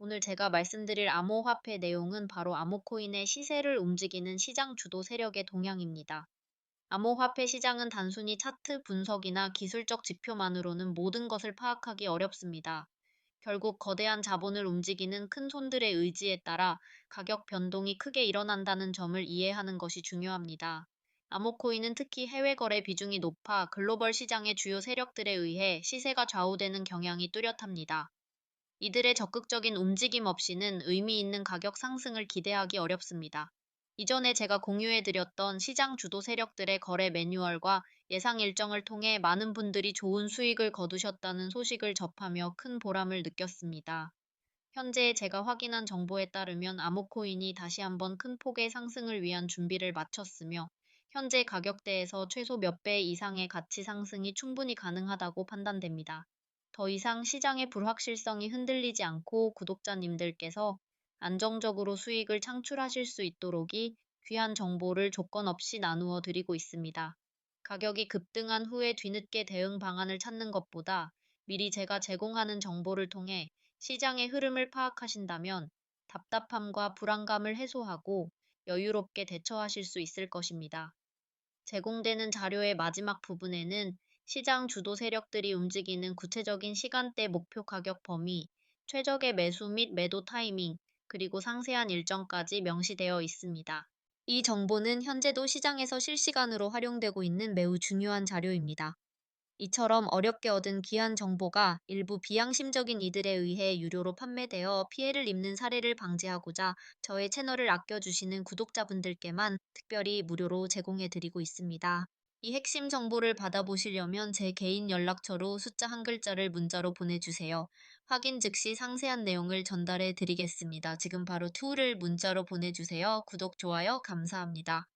오늘 제가 말씀드릴 암호화폐 내용은 바로 암호코인의 시세를 움직이는 시장 주도 세력의 동향입니다. 암호화폐 시장은 단순히 차트 분석이나 기술적 지표만으로는 모든 것을 파악하기 어렵습니다. 결국 거대한 자본을 움직이는 큰 손들의 의지에 따라 가격 변동이 크게 일어난다는 점을 이해하는 것이 중요합니다. 암호코인은 특히 해외 거래 비중이 높아 글로벌 시장의 주요 세력들에 의해 시세가 좌우되는 경향이 뚜렷합니다. 이들의 적극적인 움직임 없이는 의미 있는 가격 상승을 기대하기 어렵습니다. 이전에 제가 공유해드렸던 시장 주도 세력들의 거래 매뉴얼과 예상 일정을 통해 많은 분들이 좋은 수익을 거두셨다는 소식을 접하며 큰 보람을 느꼈습니다. 현재 제가 확인한 정보에 따르면 암호코인이 다시 한번 큰 폭의 상승을 위한 준비를 마쳤으며 현재 가격대에서 최소 몇 배 이상의 가치 상승이 충분히 가능하다고 판단됩니다. 더 이상 시장의 불확실성이 흔들리지 않고 구독자님들께서 안정적으로 수익을 창출하실 수 있도록이 귀한 정보를 조건 없이 나누어 드리고 있습니다. 가격이 급등한 후에 뒤늦게 대응 방안을 찾는 것보다 미리 제가 제공하는 정보를 통해 시장의 흐름을 파악하신다면 답답함과 불안감을 해소하고 여유롭게 대처하실 수 있을 것입니다. 제공되는 자료의 마지막 부분에는 시장 주도 세력들이 움직이는 구체적인 시간대 목표 가격 범위, 최적의 매수 및 매도 타이밍, 그리고 상세한 일정까지 명시되어 있습니다. 이 정보는 현재도 시장에서 실시간으로 활용되고 있는 매우 중요한 자료입니다. 이처럼 어렵게 얻은 귀한 정보가 일부 비양심적인 이들에 의해 유료로 판매되어 피해를 입는 사례를 방지하고자 저의 채널을 아껴주시는 구독자분들께만 특별히 무료로 제공해드리고 있습니다. 이 핵심 정보를 받아보시려면 제 개인 연락처로 숫자 한 글자를 문자로 보내주세요. 확인 즉시 상세한 내용을 전달해 드리겠습니다. 지금 바로 툴을 문자로 보내주세요. 구독, 좋아요 감사합니다.